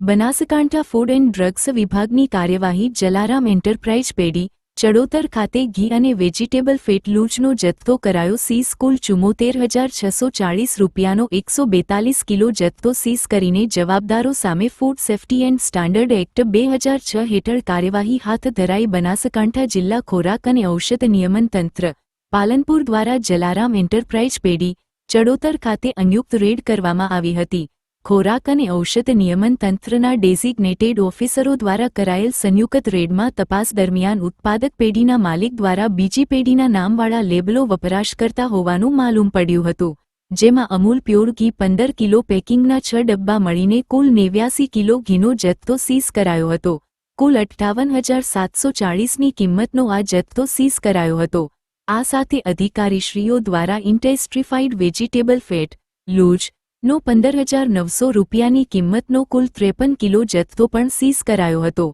Banaskantha food and drugs વિભાગની કાર્યવાહી Jalaram enterprise પેઢી, ચડોતર ખાતે ઘી અને વેજીટેબલ ફેટ લૂચનો જથ્થો કરાયો સીઝ કુલ ચુમ્મોતેર હજાર છસો ચાળીસ રૂપિયાનો એકસો બેતાલીસ કિલો જથ્થો સીઝ કરીને જવાબદારો સામે food safety and standard act બે હજાર છ હેઠળ કાર્યવાહી હાથ ધરાઈ બનાસકાંઠા જિલ્લા ખોરાક અને ઔષધ નિયમન તંત્ર, પાલનપુર દ્વારા જલારામ એન્ટરપ્રાઇઝ પેઢી, ચડોતર ખાતે અંયુક્ત રેડ કરવામાં આવી હતી. ખોરાક અને ઔષધ નિયમન તંત્રના ડેઝિગ્નેટેડ ઓફિસરો દ્વારા કરાયેલ સંયુક્ત રેડમાં તપાસ દરમિયાન ઉત્પાદક પેઢીના માલિક દ્વારા બીજી પેઢીના નામવાળા લેબલો વપરાશ કરતા હોવાનું માલુમ પડ્યું હતું, જેમાં અમૂલ પ્યોર ઘી પંદર કિલો, પેકિંગના છ ડબ્બા મળીને કુલ નેવ્યાસી કિલો ઘીનો જથ્થો સીઝ કરાયો હતો. કુલ અઠ્ઠાવન હજાર સાતસો ચાળીસની કિંમતનો આ જથ્થો સીઝ કરાયો હતો. આ સાથે અધિકારીશ્રીઓ દ્વારા ઇન્ટેસ્ટ્રીફાઈડ વેજીટેબલ ફેટ લૂજ નો પંદર હજાર નવસો રૂપિયાની કિંમતનો કુલ ત્રેપન કિલો જથ્થો પણ સીઝ કરાયો હતો.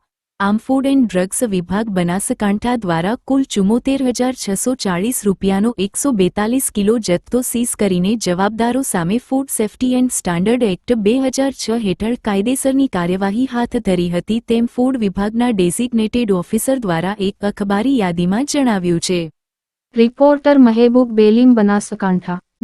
આમ ફૂડ એન્ડ ડ્રગ્સ વિભાગ બનાસકાંઠા દ્વારા કુલ ચુમ્મોતેર હજાર છસો ચાળીસ રૂપિયાનો એકસો બેતાલીસ કિલો જથ્થો સીઝ કરીને જવાબદારો સામે food safety and standard act બે હજાર છ હેઠળ કાયદેસરની કાર્યવાહી હાથ ધરી હતી તેમ ફૂડ વિભાગના ડેઝિગ્નેટેડ ઓફિસર દ્વારા એક અખબારી યાદીમાં જણાવ્યું છે. Reporter Mehboob Belim Banaskantha.